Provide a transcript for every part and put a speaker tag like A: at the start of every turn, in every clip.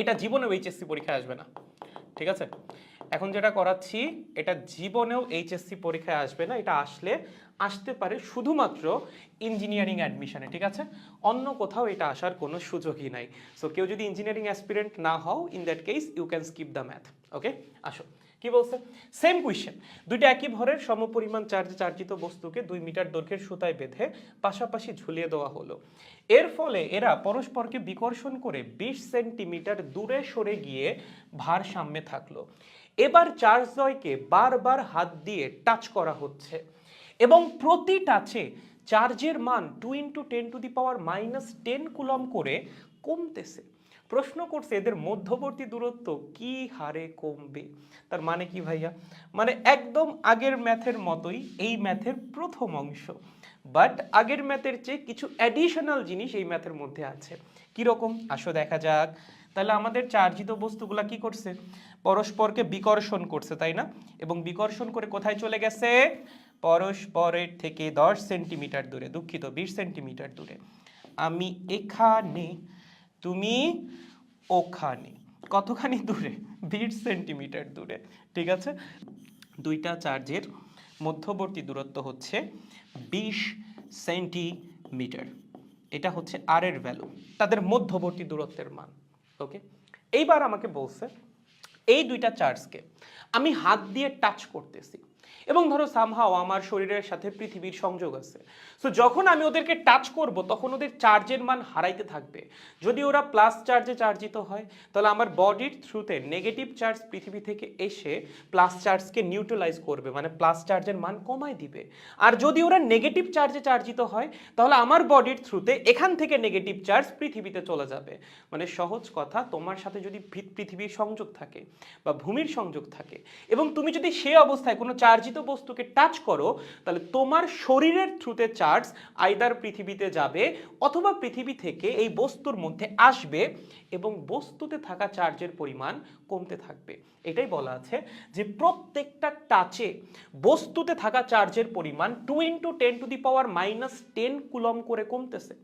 A: এটা জীবনেও এইচএসসি পরীক্ষায় আসবে না। ঠিক আছে? এখন যেটা করাচ্ছি, এটা জীবনেও এইচএসসি পরীক্ষায় আসবে না, এটা আসলে আসতে পারে শুধুমাত্র ইঞ্জিনিয়ারিং অ্যাডমিশনে ঠিক আছে? অন্য কোথাও এটা আসার কোনো সুযোগই নাই। সো কেউ যদি ইঞ্জিনিয়ারিং অ্যাসপিরেন্ট না হও in that case you can skip the math okay আসো। কি বলছে? সেম কোয়েশ্চেন দুইটা একই ভরের সমপরিমাণ চার্জে চার্জিত বস্তুকে দুই মিটার দৈর্ঘ্যের সুতায় বেঁধে পাশাপাশি ঝুলিয়ে দেওয়া হলো। এর ফলে এরা পরস্পরকে বিকর্ষণ করে বিশ সেন্টিমিটার দূরে সরে গিয়ে ভারসাম্যে থাকল। এবার চার্জ জয়কে বারবার হাত দিয়ে টাচ করা হচ্ছে এবং প্রতি টাচে চার্জের মান two into ten to the power minus ten coulomb করে কমতেছে। প্রশ্ন করছে এদের মধ্যবর্তী দূরত্ব কি হারে কমবে? তার মানে কি ভাইয়া? মানে একদম আগের ম্যাথের মতোই এই ম্যাথের প্রথম অংশ। বাট আগের ম্যাথের চেয়ে কিছু অ্যাডিশনাল জিনিস এই ম্যাথের মধ্যে আছে। কীরকম আসো দেখা যাক। তাহলে আমাদের চার্জিত বস্তুগুলা কি করছে? পরস্পরকে বিকর্ষণ করছে, তাই না? এবং বিকর্ষণ করে কোথায় চলে গেছে? পরস্পরের থেকে দশ সেন্টিমিটার দূরে, দুঃখিত, বিশ সেন্টিমিটার দূরে। আমি এখানে তুমি ওখানে, কতখানি দূরে? বিশ সেন্টিমিটার দূরে, ঠিক আছে? দুইটা চার্জের মধ্যবর্তী দূরত্ব হচ্ছে বিশ সেন্টিমিটার। এটা হচ্ছে আর এর ভ্যালু তাদের মধ্যবর্তী দূরত্বের মান ওকে এইবার আমাকে বলছে, এই দুইটা চার্জকে আমি হাত দিয়ে টাচ করতেছি। এবং ধরো সামহাও আমার শরীরের সাথে পৃথিবীর সংযোগ আছে। সো যখন আমি ওদেরকে টাচ করব, তখন ওদের চার্জের মান হারাইতে থাকবে। যদি ওরা প্লাস চার্জে চার্জিত হয়, তাহলে আমার বডির থ্রুতে নেগেটিভ চার্জ পৃথিবী থেকে এসে প্লাস চার্জকে নিউট্রালাইজ করবে মানে প্লাস চার্জের মান কমায় দিবে। আর যদি ওরা নেগেটিভ চার্জে চার্জিত হয়, তাহলে আমার বডির থ্রুতে এখান থেকে নেগেটিভ চার্জ পৃথিবীতে চলে যাবে। মানে সহজ কথা, তোমার সাথে যদি পৃথিবীর সংযোগ থাকে বা ভূমির সংযোগ থাকে, এবং তুমি যদি সে অবস্থায় কোনো চার্জিত বস্তুকে টাচ করো, তাহলে তোমার শরীরের থ্রুতে চার্জ আইদার পৃথিবীতে যাবে অথবা পৃথিবী থেকে এই বস্তুর মধ্যে আসবে এবং বস্তুতে থাকা চার্জের পরিমাণ কমতে থাকবে। এটাই বলা আছে যে প্রত্যেকটা টাচে বস্তুতে থাকা চার্জের পরিমাণ two into ten to the power minus ten coulomb করে কমতেছে।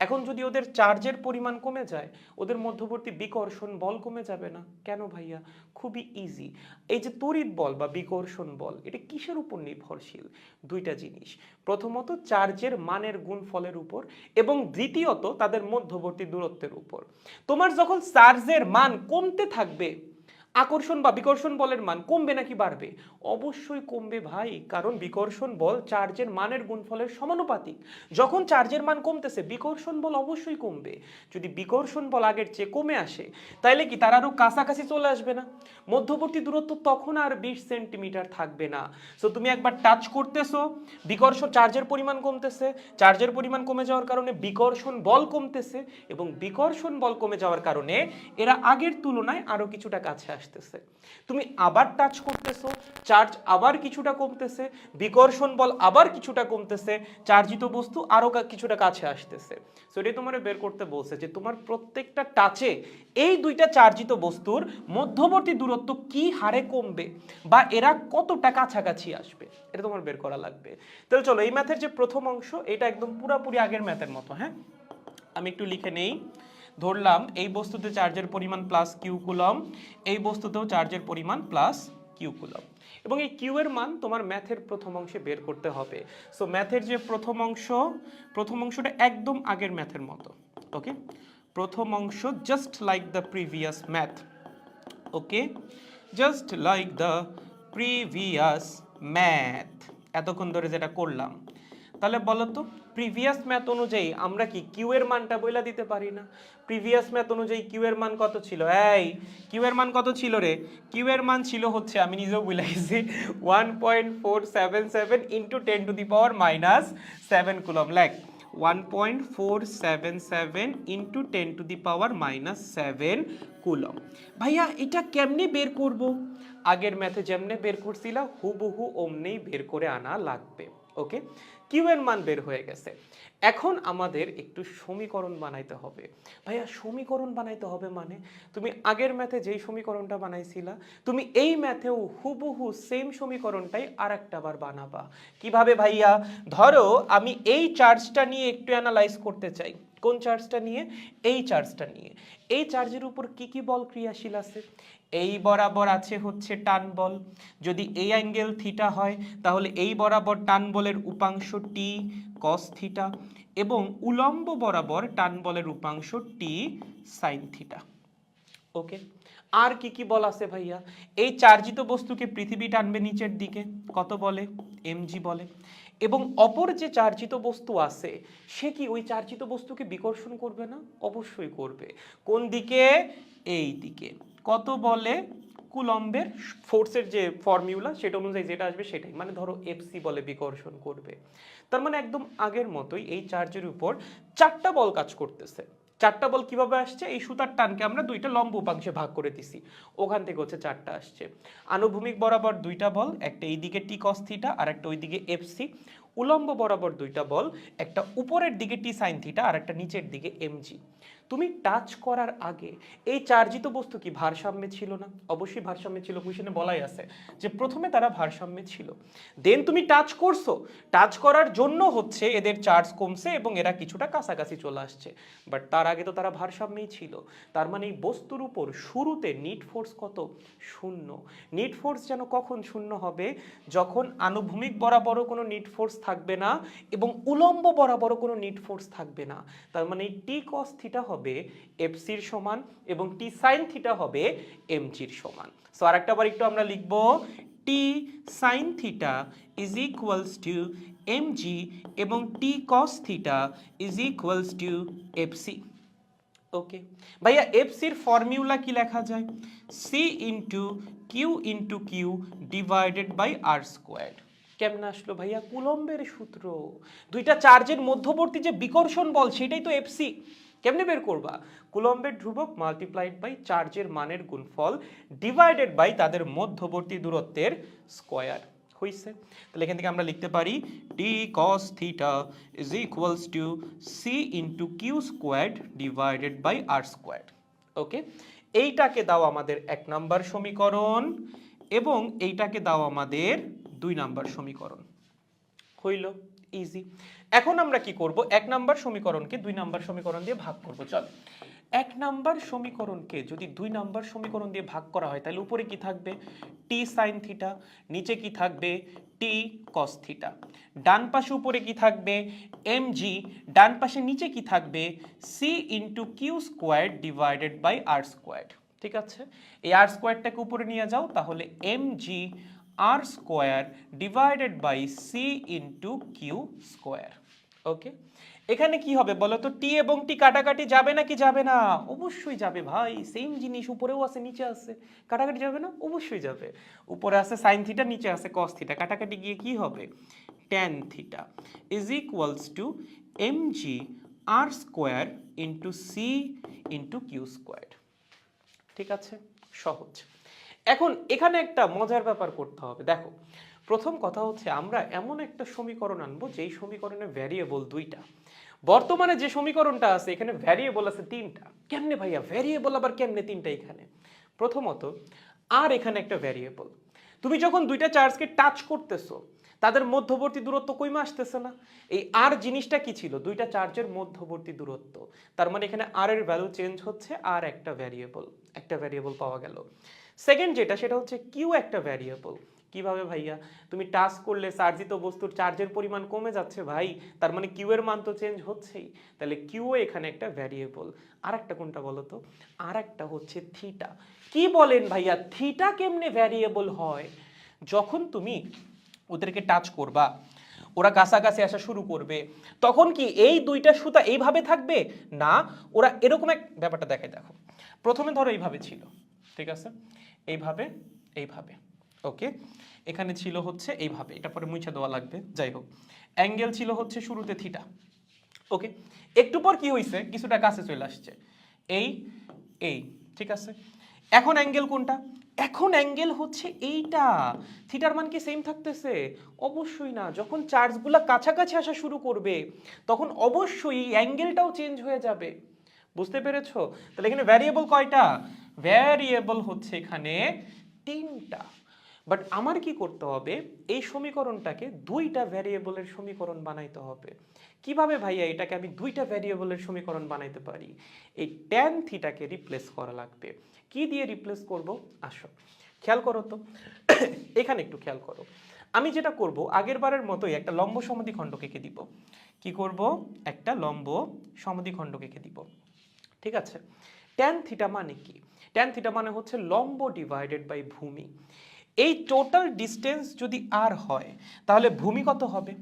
A: এখন যদি ওদের চার্জের পরিমাণ কমে যায়, ওদের মধ্যবর্তী বিকর্ষণ বল কমে যাবে না। কেন ভাইয়া? খুবই ইজি এই যে তড়িৎ বল বা বিকর্ষণ বল, এটা কিসের উপর নির্ভরশীল? দুইটা জিনিস। প্রথমত চার্জের মানের গুণফলের উপর এবং দ্বিতীয়ত তাদের মধ্যবর্তী দূরত্বের উপর। তোমার যখন চার্জের মান কমতে থাকবে আকর্ষণ বা বিকর্ষণ বলের মান কমবে নাকি বাড়বে? অবশ্যই কমবে ভাই, কারণ বিকর্ষণ বল চার্জের মানের গুণফলের সমানুপাতিক। যখন চার্জের মান কমতেছে, বিকর্ষণ বল অবশ্যই কমবে। যদি বিকর্ষণ বল আগের চেয়ে কমে আসে, তাইলে কি তার আরও কাছাকাছি চলে আসবে না? মধ্যবর্তী দূরত্ব তখন আর বিশ সেন্টিমিটার থাকবে না। সো তুমি একবার টাচ করতেছো বিকর্ষণ চার্জের পরিমাণ কমতেছে, চার্জের পরিমাণ কমে যাওয়ার কারণে বিকর্ষণ বল কমতেছে, এবং বিকর্ষণ বল কমে যাওয়ার কারণে এরা আগের তুলনায় আরও কিছুটা কাছে আসতেছে। তুমি আবার টাচ করতেছো চার্জ আবার কিছুটা কমতেছে, বিকর্ষণ বল আবার কিছুটা কমতেছে, চার্জিত বস্তু আরও কা- কিছুটা কাছে আসতেছে। সো এটাই তোমার বের করতে বলছে যে তোমার প্রত্যেকটা টাচে এই দুইটা চার্জিত বস্তুর মধ্যবর্তী দূরত্ব কি হারে কমবে বা এরা কতটা কাছাকাছি আসবে, এটা তোমার বের করা লাগবে। তাহলে চলো, এই ম্যাথের যে প্রথম অংশ, এটা একদম পুরাপুরি আগের ম্যাথের মতো হ্যাঁ? আমি একটু লিখে নেই। ধরলাম, এই বস্তুতে চার্জের পরিমাণ প্লাস কিউ কুলম এই বস্তুতেও চার্জের পরিমাণ প্লাস কিউ কুলম এবং এই কিউ এর মান তোমার ম্যাথের প্রথম অংশে বের করতে হবে। সো ম্যাথের যে প্রথম অংশ, প্রথম অংশটা একদম আগের ম্যাথের মতো ওকে প্রথম অংশ just like the previous math okay just like the previous math এতক্ষণ ধরে যেটা করলাম, তাহলে বলো তো প্রিভিয়াস ম্যাথ অনুযায়ী আমরা কি কিউ এর মানটা বইলা দিতে পারি না? প্রিভিয়াস ম্যাথ অনুযায়ী কিউ এর মান কত ছিল? এই কিউ এর মান কত ছিল রে? কিউ এর মান ছিল হচ্ছে, আমি নিজেও বলে গেছি one point four seven seven into ten to the power minus seven coulomb. Like one point four seven seven into ten to the power minus seven coulomb. ভাইয়া, এটা কেমনে বের করব? আগের ম্যাথে যেমনে বের করছিলা, হুবহু অমনেই বের করে আনা লাগবে। ওকে কিউ এর মান বের হয়ে গেছে। এখন আমাদের একটু সমীকরণ বানাইতে হবে। ভাইয়া, সমীকরণ বানাইতে হবে মানে? তুমি আগের ম্যাথে যেই সমীকরণটা বানাইছিলা, তুমি এই ম্যাথেও হুবহু সেম সমীকরণটাই আর একটা বার বানাবা। কীভাবে ভাইয়া? ধরো, আমি এই চার্জটা নিয়ে একটু অ্যানালাইজ করতে চাই। কোন চার্জটা নিয়ে? এই চার্জটা নিয়ে। এই চার্জের উপর কি কি বল ক্রিয়াশীল আছে? এই বরাবর আছে হচ্ছে টান বল। যদি এই অ্যাঙ্গেল থিটা হয়, তাহলে এই বরাবর টান বলের উপাংশ টি কস থিটা এবং উলম্ব বরাবর টান বলের উপাংশ টি সাইন থিটা ওকে আর কি কি বল আছে ভাইয়া? এই চার্জিত বস্তুকে পৃথিবী টানবে নিচের দিকে। কত বলে? এমজি বলে। এবং অপর যে চার্জিত বস্তু আছে, সে কি ওই চার্জিত বস্তুকে বিকর্ষণ করবে না? অবশ্যই করবে। কোন দিকে? এই দিকে। কত বলে কুলম্বের ফোর্সের যে ফর্মিউলা সেটা অনুযায়ী যেটা আসবে সেটাই। মানে ধরো এফসি বলে বিকর্ষণ করবে। তার মানে একদম আগের মতোই এই চার্জের উপর চারটা বল কাজ করতেছে। চারটা বল কীভাবে আসছে? এই সুতার টানকে আমরা দুইটা লম্ব উপাংশে ভাগ করে দিছি। ওখান থেকে হচ্ছে চারটা আসছে। আনুভূমিক বরাবর দুইটা বল, একটা এইদিকে টি কস আর একটা ওইদিকে এফসি উলম্ব বরাবর দুইটা বল, একটা উপরের দিকে টি সাইন থিটা আর একটা নিচের দিকে এমজি তুমি টাচ করার আগে এই চার্জিত বস্তু কি ভারসাম্যে ছিল না? অবশ্যই ভারসাম্যে ছিল কুইশনে বলাই আছে যে প্রথমে তারা ভারসাম্যে ছিল। দেন তুমি টাচ করছ টাচ করার জন্য হচ্ছে এদের চার্জ কমছে এবং এরা কিছুটা কাছাকাছি চলে আসছে। বাট তার আগে তো তারা ভারসাম্যেই ছিল। তার মানে এই বস্তুর উপর শুরুতে নিট ফোর্স কত? শূন্য। নিট ফোর্স যেন কখন শূন্য হবে? যখন আনুভূমিক বরাবরও কোনো নিট ফোর্স থাকবে না এবং উলম্ব বরাবর কোনো নিট ফোর্স থাকবে না। তার মানে টি কস থিটা হবে এফসির সমান এবং টি সাইন থিটা হবে এমজির সমান। সো আরেকটা বার একটু আমরা লিখব T sine theta is equals to MG এবং T cos theta is equals to FC okay ভাইয়া এফসির ফর্মিউলা কি লেখা যায়? C into Q into Q divided by R square কেমন আসলো ভাইয়া? কুলম্বের সূত্র। দুইটা চার্জের মধ্যবর্তী যে বিকর্ষণ বল, সেটাই তো এফসি কেমনে বের করবা? কুলম্বের ধ্রুবক মাল্টিপ্লাইড বাই চার্জের মানের গুণফল ডিভাইডেড বাই তাদের মধ্যবর্তী দূরত্বের স্কোয়ার হইছে। তাহলে এখান থেকে আমরা লিখতে পারি T cos theta is equals to C into Q squared divided by R squared okay এইটাকে দাও আমাদের এক নাম্বার সমীকরণ এবং এইটাকে দাও আমাদের দুই নাম্বার সমীকরণ। হইল ইজি এখন আমরা কি করব? এক নাম্বার সমীকরণকে দুই নাম্বার সমীকরণ দিয়ে ভাগ করব, চল। এক নাম্বার সমীকরণকে যদি দুই নাম্বার সমীকরণ দিয়ে ভাগ করা হয়, তাহলে উপরে কি থাকবে? টি সাইন থিটা নিচে কি থাকবে? টি কস থিটা ডান পাশে উপরে কি থাকবে? এম জি ডান পাশে নিচে কি থাকবে? C into Q square divided by R square ঠিক আছে? এই আর স্কোয়ারটাকে উপরে নিয়ে যাও, তাহলে M G R square divided by C into Q square okay এখানে কি হবে বলো তো টি এবং টি কাটাকাটি যাবে নাকি যাবে না? অবশ্যই যাবে ভাই সেম জিনিস, উপরেও আছে, নিচে আছে। কাটাকাটি যাবে না? অবশ্যই যাবে। উপরে আছে সাইন থিটা নিচে আছে কস থিটা কাটাকাটি গিয়ে কি হবে? Tan theta is equals to M G R square into C into Q square ঠিক আছে? সহজ। এখন এখানে একটা মজার ব্যাপার করতে হবে। দেখো, প্রথম কথা হচ্ছে আমরা এমন একটা সমীকরণ আনব, যেই সমীকরণে ভ্যারিয়েবল দুইটা। বর্তমানে যে সমীকরণটা আছে, এখানে ভ্যারিয়েবল আছে তিনটা। কেমনে ভাইয়া? ভ্যারিয়েবল আবার কেমনে তিনটা এখানে? প্রথমত, আর এখানে একটা ভ্যারিয়েবল তুমি যখন দুইটা চার্জকে টাচ করতেছো, তাদের মধ্যবর্তী দূরত্ব কইমা আসতেছে না? এই আর জিনিসটা কি ছিল? দুইটা চার্জের মধ্যবর্তী দূরত্ব। তার মানে এখানে আর এর ভ্যালু চেঞ্জ হচ্ছে, আর একটা ভ্যারিয়েবল একটা ভ্যারিয়েবল পাওয়া গেল। সেকেন্ড যেটা, সেটা হচ্ছে কিউ একটা ভ্যারিয়েবল কীভাবে ভাইয়া? তুমি টাচ করলে চার্জিত বস্তুর চার্জের পরিমাণ কমে যাচ্ছে ভাই, তার মানে কিউ এর মান তো চেঞ্জ হচ্ছেই। তাহলে কিউ এখানে একটা ভ্যারিয়েবল আর একটা কোনটা বলো তো? আর একটা হচ্ছে থিটা কি বলেন ভাইয়া? থিটা কেমনে ভ্যারিয়েবল হয়? যখন তুমি ওদেরকে টাচ করবা, ওরা কাছাকাছি আসা শুরু করবে, তখন কি এই দুইটা সুতা এইভাবে থাকবে? না, ওরা এরকম এক, ব্যাপারটা দেখায় দেখো। প্রথমে ধরো এইভাবে ছিল। ঠিক আছে? এইভাবে এইভাবে, ওকে? এখানে ছিল হচ্ছে এইভাবে, এটা পরে মুছে দেওয়া লাগবে, যাই হোক। অ্যাঙ্গেল ছিল হচ্ছে শুরুতে থিটা, ওকে? একটু পর কি হয়েছে কিছুটা কাছে চলে আসছে। এই এই, ঠিক আছে? এখন অ্যাঙ্গেল কোনটা? এখন অ্যাঙ্গেল হচ্ছে এইটা। থিটার মান কি সেম থাকতেছে? অবশ্যই না। যখন চার্জগুলো কাছাকাছি আসা শুরু করবে, তখন অবশ্যই অ্যাঙ্গেলটাও চেঞ্জ হয়ে যাবে। বুঝতে পেরেছ? তাহলে এখানে ভ্যারিয়েবল কয়টা? ভ্যারিয়েবল হচ্ছে এখানে তিনটা। বাট আমার কি করতে হবে? এই সমীকরণটাকে দুইটা ভ্যারিয়েবলের সমীকরণ বানাইতে হবে। কীভাবে ভাইয়া এটাকে আমি দুইটা ভ্যারিয়েবলের সমীকরণ বানাইতে পারি? এই ট্যান থিটাকে রিপ্লেস করা লাগবে। কি দিয়ে রিপ্লেস করব? আসো, খেয়াল করো তো। এখানে একটু খেয়াল করো। আমি যেটা করব, আগের বারের মতোই একটা লম্ব সমদ্বিখণ্ডক এঁকে দিব। কি করব? একটা লম্ব সমদ্বিখণ্ডক এঁকে দিব। ঠিক আছে? ট্যান থিটা মানে কি? ট্যান থিটা মানে হচ্ছে লম্ব ডিভাইডেড বাই ভূমি। এই টোটাল ডিস্টেন্স যদি আর হয়, তাহলে ভূমি কত হবে?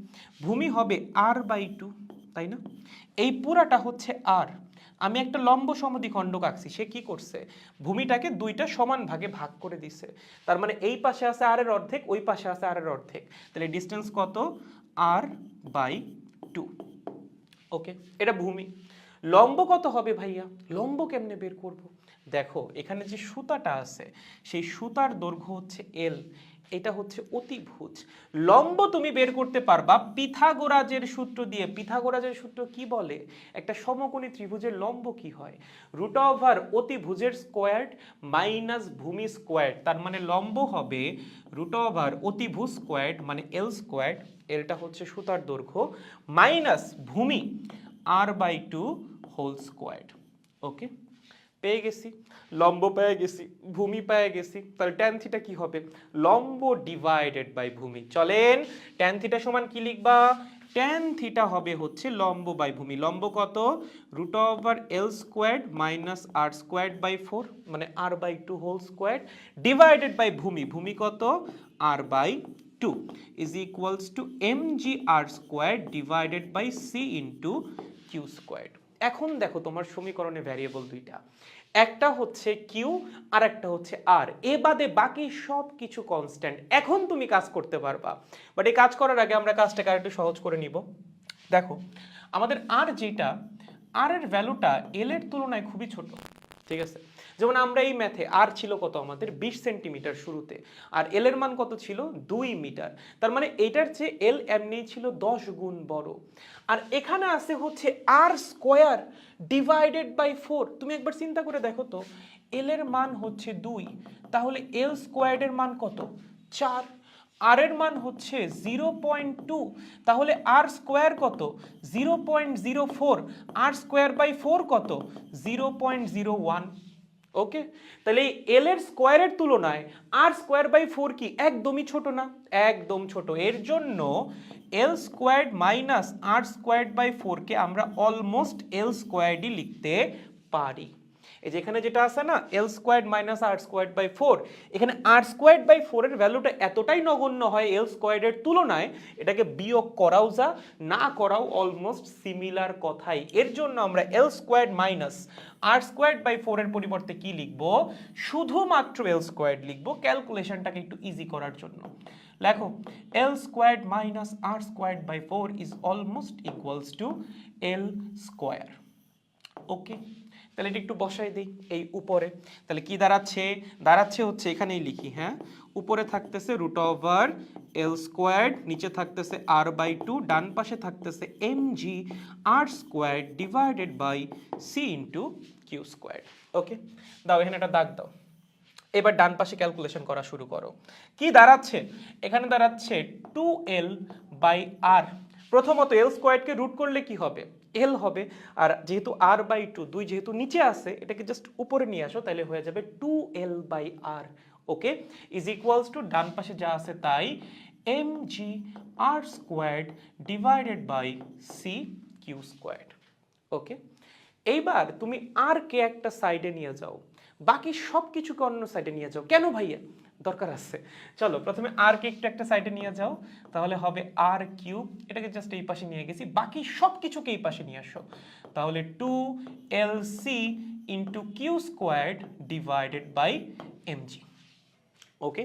A: ভূমি হবে আর বাই টু তাই না? এই পুরাটা হচ্ছে আর আমি একটা লম্ব সমদ্বিখণ্ডক আঁকছি, সে কি করছে? ভূমিটাকে দুইটা সমান ভাগে ভাগ করে দিছে। তার মানে এই পাশে আছে আর এর অর্ধেক, ওই পাশে আছে আর এর অর্ধেক। তাহলে ডিস্টেন্স কত? আর বাই টু ওকে এটা ভূমি। লম্ব কত হবে ভাইয়া? লম্ব কেমনে বের করব? দেখো, এখানে যে সুতাটা আছে, সেই সুতার দৈর্ঘ্য হচ্ছে এল এটা হচ্ছে অতিভুজ। লম্ব তুমি বের করতে পারবা পিথাগোরাজের সূত্র দিয়ে। পিথাগোরাজের সূত্র কি বলে? একটা সমকোণী ত্রিভুজের লম্ব কি হয়? রুট ওভার অতিভুজের স্কোয়ার্ড মাইনাস ভূমি স্কোয়ার্ড তার মানে লম্ব হবে রুট ওভার অতিভুজ স্কোয়ার্ড মানে এল স্কোয়ার্ড এলটা হচ্ছে সুতার দৈর্ঘ্য মাইনাস ভূমি R by two whole squared okay পেয়ে গেছি, লম্ব পেয়ে গেছি, ভূমি পেয়ে গেছি, তাহলে ট্যান থিটা কি হবে? লম্ব ডিভাইডেড বাই ভূমি। চলেন ট্যান থিটা সমান কি লিখবা? ট্যান থিটা হবে হচ্ছে লম্ব বাই ভূমি। লম্ব কত? Root over L squared minus R squared by four মানে R by two whole squared divided by ভূমি। ভূমি কত? R by two is equals to M G R squared divided by C into Q squared এখন দেখো তোমার সমীকরণে variable দুইটা। একটা হচ্ছে কিউ আর একটা হচ্ছে আর এ বাদে বাকি সব কিছু কনস্ট্যান্ট এখন তুমি কাজ করতে পারবা। বাট এই কাজ করার আগে আমরা কাজটাকে আর একটু সহজ করে নিব। দেখো, আমাদের আর যেটা আর এর ভ্যালুটা এল এর তুলনায় খুবই ছোট। ঠিক আছে? যেমন আমরা এই ম্যাথে আর ছিল কত আমাদের? বিশ সেন্টিমিটার শুরুতে। আর এল এর মান কত ছিল? দুই মিটার তার মানে এটার চেয়ে এল এমনি ছিল দশ গুণ বড়। আর এখানে আছে হচ্ছে R square divided by four তুমি একবার চিন্তা করে দেখো তো। এল এর মান হচ্ছে দুই। তাহলে এল স্কোয়ার্ডের মান কত? চার। আর এর মান হচ্ছে জিরো পয়েন্ট টু তাহলে আর স্কোয়ার কত? Zero point zero four R square by four কত? Zero point zero one okay তাহলে এই এল এর স্কোয়ারের তুলনায় আর স্কোয়ার বাই ফোর কি একদমই ছোট না? একদম ছোট। এর জন্য L squared minus R squared by ফোরকে আমরা অলমোস্ট এল স্কোয়ার্ডই লিখতে পারি। এই যে এখানে যেটা আছে না L squared minus R squared by four এখানে আর স্কোয়ার্ড বাই ফোরের ভ্যালুটা এতটাই নগণ্য হয় এল স্কোয়ার্ডের তুলনায়, এটাকে বিয়োগ করাও যা, না করাও অলমোস্ট সিমিলার কথাই। এর জন্য আমরা L squared minus R squared by ফোরের পরিবর্তে কি লিখব? শুধুমাত্র এল স্কোয়ার্ড লিখব ক্যালকুলেশনটাকে একটু ইজি করার জন্য। লেখো L squared minus R squared by four is almost equals to L square okay তাহলে এটা একটু বসাই দিই এই উপরে। তাহলে কি দাঁড়াচ্ছে? দাঁড়াচ্ছে হচ্ছে এখানেই লিখি হ্যাঁ? উপরে থাকতেছে রুট ওভার এল স্কোয়ার্ড নিচে থাকতেছে আর বাই টু ডান পাশে থাকতেছে M G R squared divided by C into Q squared okay দাও, এখানে একটা দাগ দাও। এবার ডান পাশে ক্যালকুলেশন করা শুরু করো। কি দাঁড়াচ্ছে? এখানে দাঁড়াচ্ছে টু এল বাই আর প্রথমত এল স্কোয়ারকে রুট করলে কি হবে? এল হবে, আর যেহেতু আর বাই টু দুই যেহেতু নিচে আছে, এটাকে জাস্ট উপরে নিয়ে আসো তাহলে হয়ে যাবে two L by R okay is equals to ডান পাশে যা আছে তাই M G R squared divided by C Q squared okay এইবার তুমি আর কে একটা সাইডে নিয়ে যাও, বাকি সব কিছুকে অন্য সাইডে নিয়ে যাও। কেন ভাইয়া? দরকার আছে। চলো, প্রথমে আর কে একটু একটা সাইডে নিয়ে যাও, তাহলে হবে আর কিউব এটাকে জাস্ট এই পাশে নিয়ে গেছি। বাকি সব কিছুকে এই পাশে নিয়ে আসো। তাহলে two L C into Q squared divided by MG okay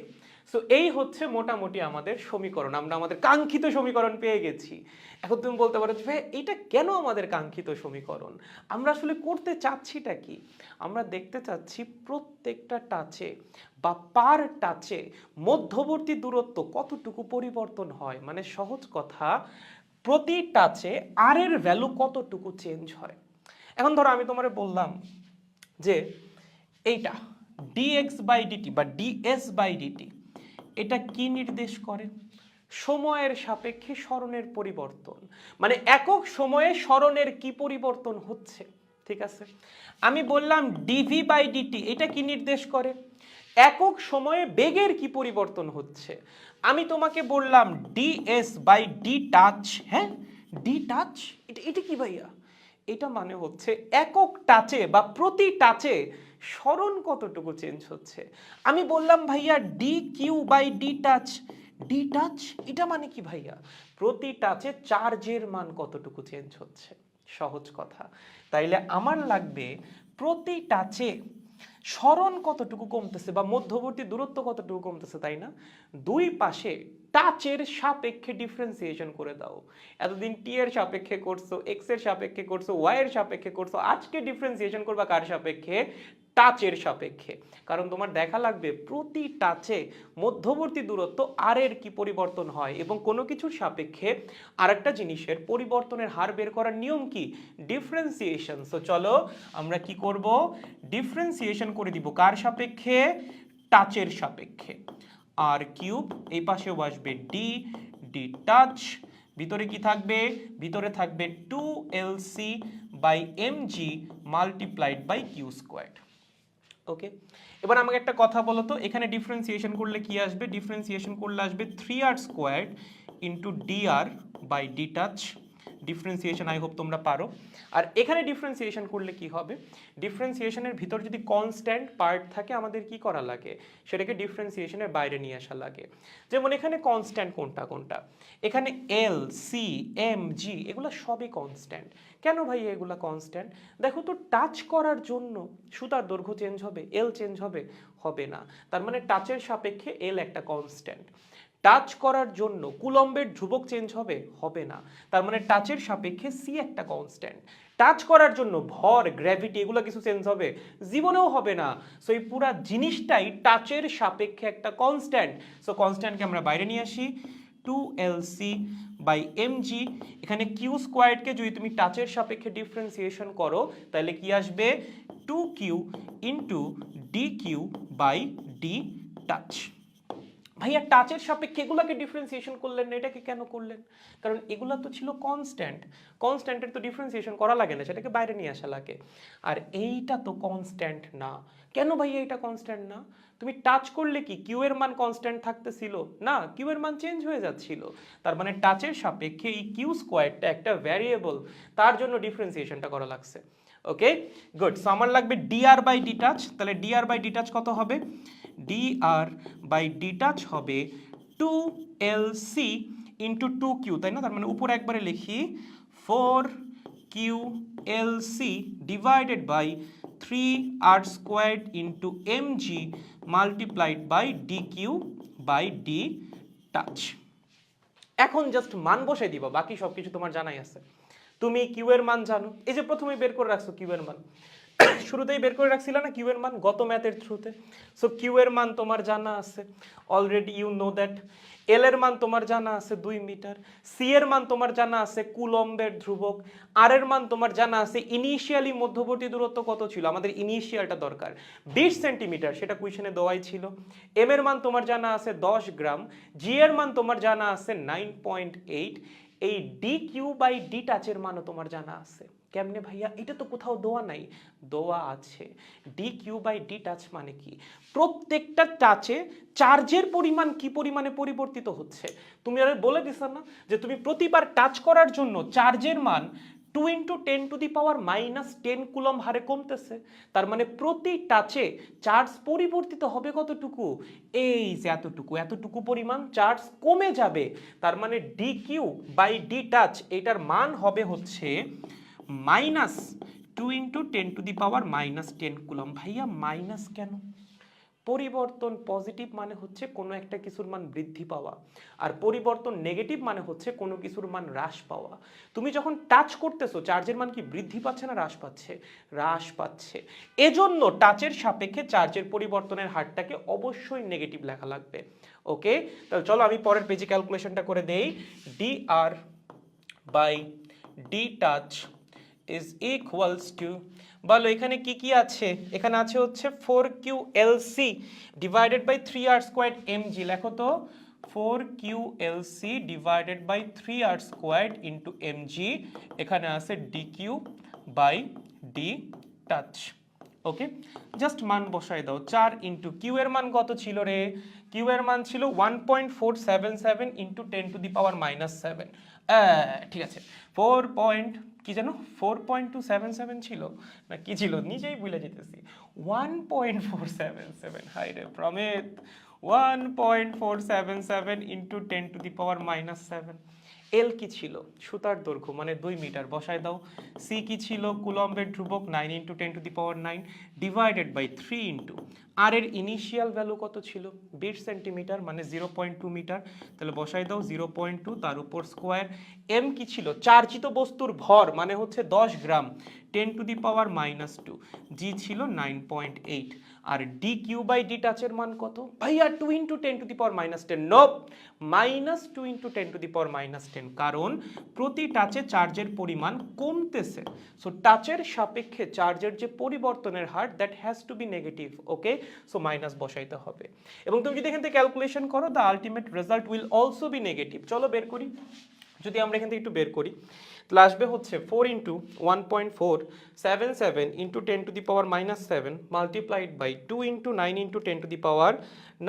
A: so এই হচ্ছে মোটামুটি আমাদের সমীকরণ। আমরা আমাদের কাঙ্ক্ষিত সমীকরণ পেয়ে গেছি। এখন তুমি বলতে পারো যে ভাই এটা কেন আমাদের কাঙ্ক্ষিত সমীকরণ? আমরা আসলে করতে চাচ্ছিটা কি? আমরা দেখতে চাচ্ছি প্রত্যেকটা টাচে বা পার টাচে মধ্যবর্তী দূরত্ব কতটুকু পরিবর্তন হয়? মানে সহজ কথা, প্রতি টাচে আর এর ভ্যালু কতটুকু চেঞ্জ হয়? এখন ধরো আমি তোমারে বললাম যে, এইটা ডিএক্স বাই ডিটি বা ডিএস বাই ডিটি এটা কি নির্দেশ করে? সময়ের সাপেক্ষে স্মরণের পরিবর্তন। মানে একক সময়ে স্মরণের কি পরিবর্তন হচ্ছে? ঠিক আছে? আমি বললাম ডিভি বাই ডিটি এটা কি নির্দেশ করে? একক সময়ে বেগের কি পরিবর্তন হচ্ছে? আমি তোমাকে বললাম ডিএস বাই ডি টাচ হ্যাঁ? ডি টাচ এটা এটা কি ভাইয়া? এটা মানে হচ্ছে একক টাচে বা প্রতি টাচে স্মরণ কতটুকু চেঞ্জ হচ্ছে? আমি বললাম, ভাইয়া D Q by D touch D touch এটা মানে কি ভাইয়া? প্রতি টাচে চার্জের মান কতটুকু চেঞ্জ হচ্ছে? সহজ কথা। তাইলে আমার লাগবে প্রতি টাচে স্মরণ কতটুকু কমতেছে বা মধ্যবর্তী দূরত্ব কতটুকু কমতেছে, তাই না? দুই পাশে টাচের সাপেক্ষে ডিফারেন্সিয়েশন করে দাও। এতদিন টি এর সাপেক্ষে করছ এক্সের সাপেক্ষে করছ ওয়াই এর সাপেক্ষে করছ, আজকে ডিফারেন্সিয়েশন করবা কার সাপেক্ষে? টাচের সাপেক্ষে। কারণ তোমার দেখা লাগবে প্রতি টাচে মধ্যবর্তী দূরত্ব আর এর কি পরিবর্তন হয় এবং কোনো কিছুর সাপেক্ষে আরেকটা জিনিসের পরিবর্তনের হার বের করার নিয়ম কি? ডিফারেন্সিয়েশন সো চলো আমরা কি করব? ডিফারেন্সিয়েশন করে দিব কার সাপেক্ষে? টাচের সাপেক্ষে। আর কিউব এই পাশেও আসবে ডি ডি টাচ ভিতরে কি থাকবে? ভিতরে থাকবে two L C by M G multiplied by Q square okay এবার আমাকে একটা কথা বলো তো, এখানে ডিফারেন্সিয়েশন করলে কি আসবে? ডিফারেন্সিয়েশন করলে আসবে three R squared into D R by D touch differentiation I hope তোমরা পারো। আর এখানে ডিফারেন্সিয়েশন করলে কি হবে? ডিফারেন্সিয়েশনের ভিতর যদি কনস্ট্যান্ট পার্ট থাকে, আমাদের কি করা লাগে? সেটাকে ডিফারেন্সিয়েশনের বাইরে নিয়ে আসা লাগে। যেমন এখানে কনস্ট্যান্ট কোনটা কোনটা? এখানে এল সি এম জি এগুলো সবই কনস্ট্যান্ট কেন ভাই এগুলা কনস্ট্যান্ট দেখো তো টাচ করার জন্য সুতার দৈর্ঘ্য চেঞ্জ হবে এল চেঞ্জ হবে হবে না। তার মানে টাচের সাপেক্ষে এল একটা কনস্ট্যান্ট টাচ করার জন্য কুলম্বের ধ্রুবক চেঞ্জ হবে হবে না। তার মানে টাচের সাপেক্ষে সি একটা কনস্ট্যান্ট টাচ করার জন্য ভর গ্র্যাভিটি এগুলো কিছু চেঞ্জ হবে, জীবনেও হবে না। সো এই পুরা জিনিসটাই টাচের সাপেক্ষে একটা কনস্ট্যান্ট সো কনস্ট্যান্টকে আমরা বাইরে নিয়ে আসি two L C by M G এখানে কিউ স্কোয়ারকে যদি তুমি টাচের সাপেক্ষে ডিফারেন্সিয়েশন করো, তাহলে কি আসবে? Two Q into D Q by D touch ভাইয়া টাচের সাপেক্ষে এগুলাকে ডিফারেন্সিয়েশন করলেন না, এটাকে কেন করলেন? কারণ এগুলা তো ছিল কনস্ট্যান্ট কনস্ট্যান্টের তো ডিফারেন্সিয়েশন করা লাগে না, সেটাকে বাইরে নিয়ে আসা লাগে। আর এইটা তো কনস্ট্যান্ট না। কেন ভাইয়া এটা কনস্ট্যান্ট না? তুমি টাচ করলে কি কিউ এর মান কনস্ট্যান্ট থাকতেছিল? না কিউ এর মান চেঞ্জ হয়ে যাচ্ছিল। তার মানে টাচের সাপেক্ষে এই কিউ স্কোয়ারটা একটা ভ্যারিয়েবল তার জন্য ডিফারেন্সিয়েশনটা করা লাগছে। ওকে গুড সো আমার লাগবে ডিআর বাই ডি টাচ তাহলে ডিআর বাই ডি টাচ কত হবে? ডিআর বাই ডি টাচ হবে two L C into two Q তাই না? তার মানে উপরে একবারে লিখি four Q L C divided by three R squared into M G multiplied by D Q by D touch এখন জাস্ট মান বসে দিবা, বাকি সব কিছু তোমার জানাই আছে। তুমি কিউ এর মান জানো। এই যে প্রথমে বের করে রাখছো কিউ এর মান। শুরুতেই বের করে রাখছিল না কিউ এর মান? গত ম্যাথের থ্রুতে সো কিউ এর মান তোমার জানা আছে। Already you know that L এর মান তোমার জানা আছে দুই মিটার। সি এর মান তোমার জানা আছে কুলম্বের ধ্রুবক। আর এর মান তোমার জানা আছে ইনিশিয়ালি মধ্যবর্তী দূরত্ব কত ছিল? আমাদের ইনিশিয়ালটা দরকার। বিশ সেন্টিমিটার সেটা কুইশনে দেওয়াই ছিল। এম এর মান তোমার জানা আছে দশ গ্রাম। জি এর মান তোমার জানা আছে নাইন পয়েন্ট এইট এই ডি কিউ বাই ডি টাচের মানও তোমার জানা আছে। কেমনে ভাইয়া? এটা তো কোথাও দোয়া নাই। দোয়া আছে। D Q by D touch মানে কি? প্রত্যেকটা টাচে চার্জের পরিমাণ কি পরিমাণে পরিবর্তিত হচ্ছে? তুমি আর বলে দিছ না যে তুমি প্রতিবার টাচ করার জন্য চার্জের মান two into ten to the power minus ten coulomb হারে কমতেছে। তার মানে প্রতি টাচে চার্জ পরিবর্তিত হবে কতটুকু? এই যে এতটুকু। এতটুকু পরিমাণ চার্জ কমে যাবে। তার মানে D Q by D touch এটার মান হবে হচ্ছে minus two into ten to the power minus ten coulomb ভাইয়া মাইনাস কেন? পরিবর্তন পজিটিভ মানে হচ্ছে কোনো একটা কিছুর মান বৃদ্ধি পাওয়া, আর পরিবর্তন নেগেটিভ মানে হচ্ছে কোনো কিছুর মান হ্রাস পাওয়া। তুমি যখন টাচ করতেছো চার্জের মান কি বৃদ্ধি পাচ্ছে না হ্রাস পাচ্ছে? হ্রাস পাচ্ছে। এজন্য টাচের সাপেক্ষে চার্জের পরিবর্তনের হারটাকে অবশ্যই নেগেটিভ লেখা লাগবে। ওকে তাহলে চলো আমি পরের পেজে ক্যালকুলেশনটা করে দেই। D R by d touch is equals to, বলো এখানে কি কি আছে? এখানে আছে হচ্ছে four Q L C divided by three R square M G লেখো তো four Q L C divided by three R square into M G এখানে আছে D Q by D touch okay just মান বসাই দাও। চার ইন্টু কিউ এর মান কত ছিল রে? কিউ এর মান ছিল one point four seven seven into ten to the power minus seven ঠিক আছে। ফোর পয়েন্ট কি জানো? Four point two seven seven ছিল। না, কি ছিল? নিজেই ভুলে যেতেছি। One point four seven seven high রে প্রমেত one point four seven seven into ten to the power minus seven L কি ছিল? সুতার দৈর্ঘ্য মানে দুই মিটার। বসায় দাও। সি কি ছিল? কুলম্বের ধ্রুবক nine into ten to the power nine divided by three into R এর ইনিশিয়াল ভ্যালু কত ছিল? বিশ সেন্টিমিটার মানে জিরো পয়েন্ট টু মিটার তাহলে বসাই দাও জিরো পয়েন্ট টু তার উপর স্কোয়ার এম কি ছিল? চার্জিত বস্তুর ভর মানে হচ্ছে দশ gram. Ten to the power minus two G ছিল নাইন পয়েন্ট এইট আর ডি কিউ বাই ডি টাচের মান কত? ভাইয়া two into ten to the power minus ten no minus two into ten to the power minus ten কারণ প্রতি টাচে চার্জের পরিমাণ কমতেছে। সো টাচের সাপেক্ষে চার্জের যে পরিবর্তনের হার that has to be negative okay so minus বসাইতে হবে। এবং তুমি যদি এখান থেকে ক্যালকুলেশন করো the ultimate result will also be negative চলো বের করি। যদি আমরা এখান থেকে একটু বের করি, তাহলে আসবে হচ্ছে four into one point four seven seven into ten to the power minus seven multiplied by two into nine into ten to the power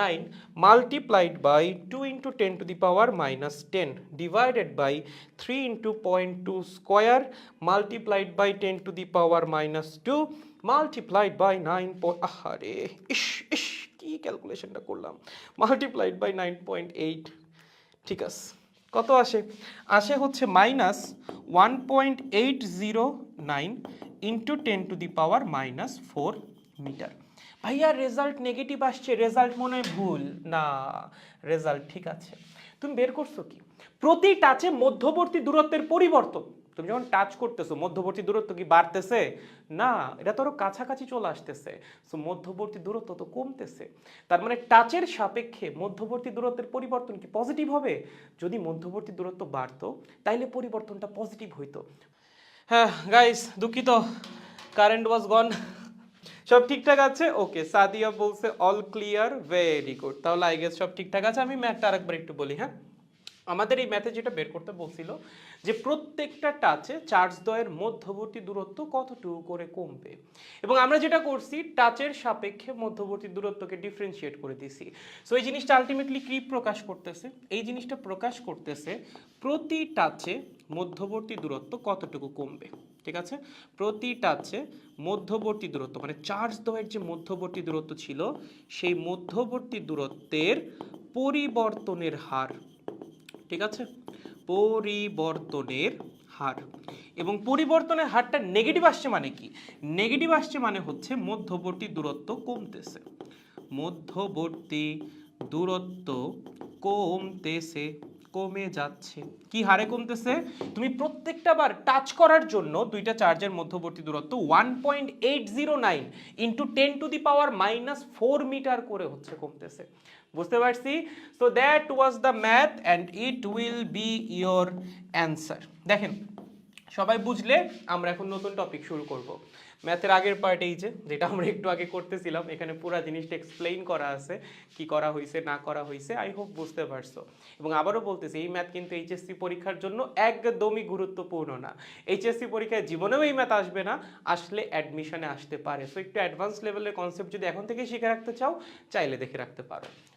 A: nine multiplied by two into ten to the power minus ten divided by three into point two square multiplied by ten to the power minus two multiplied by nine আহারে, ইস ইস, কি ক্যালকুলেশনটা করলাম? Multiplied by nine point eight ঠিক আছে, কত আসে? আসে হচ্ছে minus one point eight zero nine into ten to the power minus four metre ভাইয়া রেজাল্ট নেগেটিভ আসছে রেজাল্ট মনে হয় ভুল। না রেজাল্ট ঠিক আছে। তুমি বের করছ কি? প্রতি টাচে মধ্যবর্তী দূরত্বের পরিবর্তন। তুমি যখন টাচ করতেছো, মধ্যবর্তী দূরত্ব কি বাড়তেছে? না, এটা তো আরও কাছাকাছি চলে আসতেছে। সো মধ্যবর্তী দূরত্ব তো কমতেছে। তার মানে টাচের সাপেক্ষে মধ্যবর্তী দূরত্বের পরিবর্তন কি পজিটিভ হবে? যদি মধ্যবর্তী দূরত্ব বাড়তো, তাইলে পরিবর্তনটা পজিটিভ হইতো। হ্যাঁ গাইস দুঃখিত। কারেন্ট ওয়াজ গন সব ঠিকঠাক আছে? ওকে সাদিয়া বলছে অল ক্লিয়ার ভেরি গুড তাহলে আই গেস সব ঠিকঠাক আছে। আমি ম্যাথটা আরেকবার একটু বলি হ্যাঁ? আমাদের এই ম্যাথে যেটা বের করতে বলছিল যে প্রত্যেকটা টাচে চার্জ দ্বয়ের মধ্যবর্তী দূরত্ব কতটুকু করে কমবে? এবং আমরা যেটা করছি টাচের সাপেক্ষে মধ্যবর্তী দূরত্বকে ডিফারেন্সিয়েট করে দিছি। সো এই জিনিসটা আলটিমেটলি কি প্রকাশ করতেছে? এই জিনিসটা প্রকাশ করতেছে প্রতি টাচে মধ্যবর্তী দূরত্ব কতটুকু কমবে? ঠিক আছে? প্রতি টাচে মধ্যবর্তী দূরত্ব মানে চার্জ দ্বয়ের যে মধ্যবর্তী দূরত্ব ছিল, সেই মধ্যবর্তী দূরত্বের পরিবর্তনের হার ঠিক আছে? পরিবর্তনের হার। এবং পরিবর্তনের হারটা নেগেটিভ আসছে মানে কি? নেগেটিভ আসছে মানে হচ্ছে মধ্যবর্তী দূরত্ব কমতেছে। মধ্যবর্তী দূরত্ব কমতেছে। কমে যাচ্ছে। কি হারে কমতেছে? তুমি প্রত্যেকটা বার টাচ করার জন্য দুইটা চার্জের মধ্যবর্তী দূরত্ব one point eight zero nine into ten to the power minus four metre করে হচ্ছে কমতেছে। বুঝতে পারছি? So that was the math and it will be your answer দেখেন, সবাই বুঝলে, আমরা এখন নতুন টপিক শুরু করব। ম্যাথের আগের পার্ট এই যে, যেটা আমরা একটু আগে করতেছিলাম, এখানে পুরো জিনিসটা এক্সপ্লেইন করা আছে, কি করা হয়েছে না করা হয়েছে আই হোপ বুঝতে পারছ। এবং আবারও বলতেছি, এই ম্যাথ কিন্তু এইচএসসি পরীক্ষার জন্য একদমই গুরুত্বপূর্ণ না। এইচএসসি পরীক্ষায় জীবনেও এই ম্যাথ আসবে না, আসলে অ্যাডমিশনে আসতে পারে। সো একটু অ্যাডভান্স লেভেলের কনসেপ্ট যদি এখন থেকে শিখে রাখতে চাও, চাইলে দেখে রাখতে পারো।